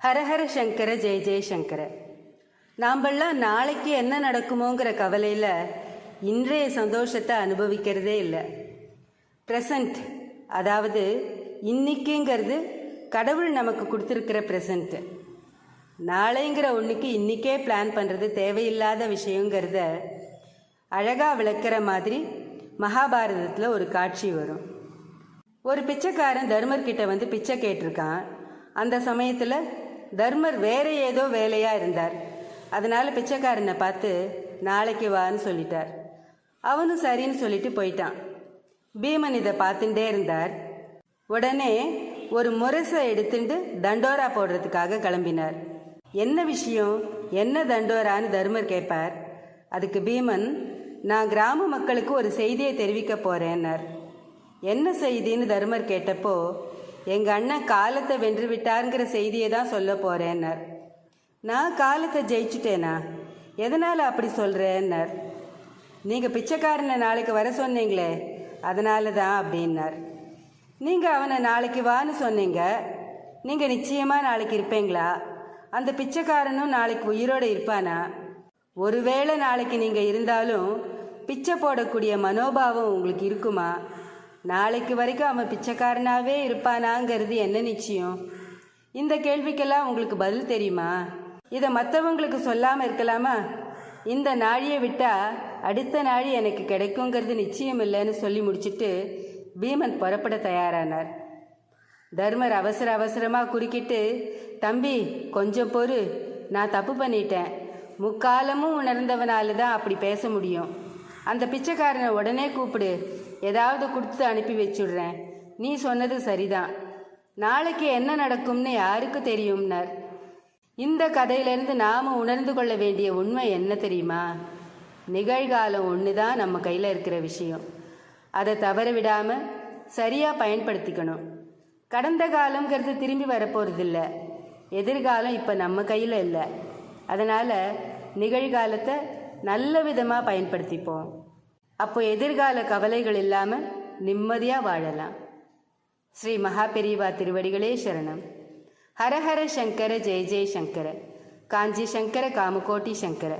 ஹரஹர சங்கர ஜெய ஜெயசங்கர நாம்பெல்லாம் நாளைக்கு என்ன நடக்குமோங்கிற கவலையில் இன்றைய சந்தோஷத்தை அனுபவிக்கிறதே இல்லை. ப்ரெசண்ட் அதாவது இன்னைக்குங்கிறது கடவுள் நமக்கு கொடுத்துருக்கிற ப்ரெசண்ட்டு நாளைங்கிற ஒன்றுக்கு இன்றைக்கே பிளான் பண்ணுறது தேவையில்லாத விஷயங்கிறத அழகாக விளக்கிற மாதிரி மகாபாரதத்தில் ஒரு காட்சி வரும். ஒரு பிச்சைக்காரன் தர்மர்கிட்ட வந்து பிச்சை கேட்டிருக்கான். அந்த சமயத்தில் தர்மர் வேற ஏதோ வேலையா இருந்தார். அதனால பிச்சைக்காரனை பார்த்து நாளைக்கு வான்னு சொல்லிட்டார். அவனும் சரின்னு சொல்லிட்டு போயிட்டான். பீமன் இதை பார்த்துட்டே இருந்தார். உடனே ஒரு முரசை எடுத்துட்டு தண்டோரா போடுறதுக்காக கிளம்பினார். என்ன விஷயம்? என்ன தண்டோரான்னு தர்மர் கேட்பார். அதுக்கு பீமன் நான் கிராம மக்களுக்கு ஒரு செய்தியை தெரிவிக்க போறேன்னார். என்ன செய்தின்னு தர்மர் கேட்டப்போ எங்கள் அண்ணன் காலத்தை வென்று விட்டாருங்கிற செய்தியை தான் சொல்ல போகிறேன்னர் நான் காலத்தை ஜெயிச்சுட்டேனா? எதனால் அப்படி சொல்கிறேன்னர் நீங்கள் பிச்சைக்காரனை நாளைக்கு வர சொன்னீங்களே அதனால தான் அப்படின்னார். நீங்கள் அவனை நாளைக்கு வான்னு சொன்னீங்க நீங்கள் நிச்சயமாக நாளைக்கு இருப்பீங்களா? அந்த பிச்சைக்காரனும் நாளைக்கு உயிரோடு இருப்பானா? ஒருவேளை நாளைக்கு நீங்கள் இருந்தாலும் பிச்சை போடக்கூடிய மனோபாவம் உங்களுக்கு இருக்குமா? நாளைக்கு வரைக்கும் அவன் பிச்சைக்காரனாவே இருப்பானாங்கிறது என்ன நிச்சயம்? இந்த கேள்விக்கெல்லாம் உங்களுக்கு பதில் தெரியுமா? இதை மற்றவங்களுக்கு சொல்லாமல் இருக்கலாமா? இந்த நாழியை விட்டா அடுத்த நாழி எனக்கு கிடைக்குங்கிறது நிச்சயம் இல்லைன்னு சொல்லி முடிச்சுட்டு பீமன் புறப்பட தயாரானார். தர்மர் அவசர அவசரமாக குறுக்கிட்டு தம்பி கொஞ்சம் பொறு. நான் தப்பு பண்ணிட்டேன். முக்காலமும் உணர்ந்தவனால தான் அப்படி பேச முடியும். அந்த பிச்சைக்காரனை உடனே கூப்பிடு. ஏதாவது கொடுத்து அனுப்பி வச்சுடுறேன். நீ சொன்னது சரிதான். நாளைக்கு என்ன நடக்கும்னு யாருக்கு தெரியும்னார்? இந்த கதையிலிருந்து நாம் உணர்ந்து கொள்ள வேண்டிய உண்மை என்ன தெரியுமா? நிகழ்காலம் ஒன்று தான் நம்ம கையில் இருக்கிற விஷயம். அதை தவற விடாமல் சரியாக பயன்படுத்திக்கணும். கடந்த காலங்கிறது திரும்பி வரப்போகிறதில்ல எதிர்காலம் இப்போ நம்ம கையில் இல்லை. அதனால் நிகழ்காலத்தை நல்ல விதமாக பயன்படுத்திப்போம். அப்போ எதிர்கால கவலைகள் இல்லாமல் நிம்மதியாக வாழலாம். ஸ்ரீ மகாபெரிவா திருவடிகளே சரணம். ஹரஹர சங்கர ஜெய ஜெய சங்கர. காஞ்சி சங்கர காமகோட்டி சங்கர.